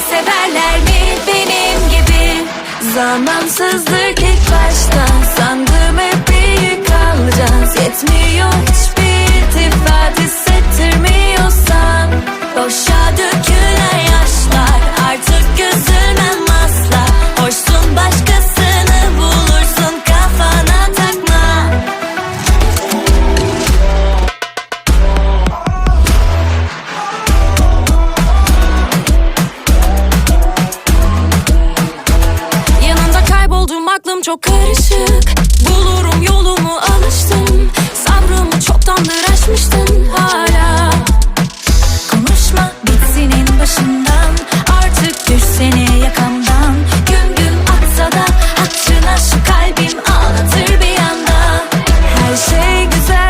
Severler mi? Benim gibi. Zamansızlık ilk başta. Sandım hep iyi kalacağız. Yetmiyor hiçbir iltifat. Hissettirmiyorsan Boşa Kafam çok karışık. Bulurum yolumu alıştım. Sabrımı çoktandır aşmıştın hala. Konuşma git senin başından. Artık düşsene yakamdan. Güm güm atsa da Hattına şu kalbim ağlatır bir anda. Her şey güzel.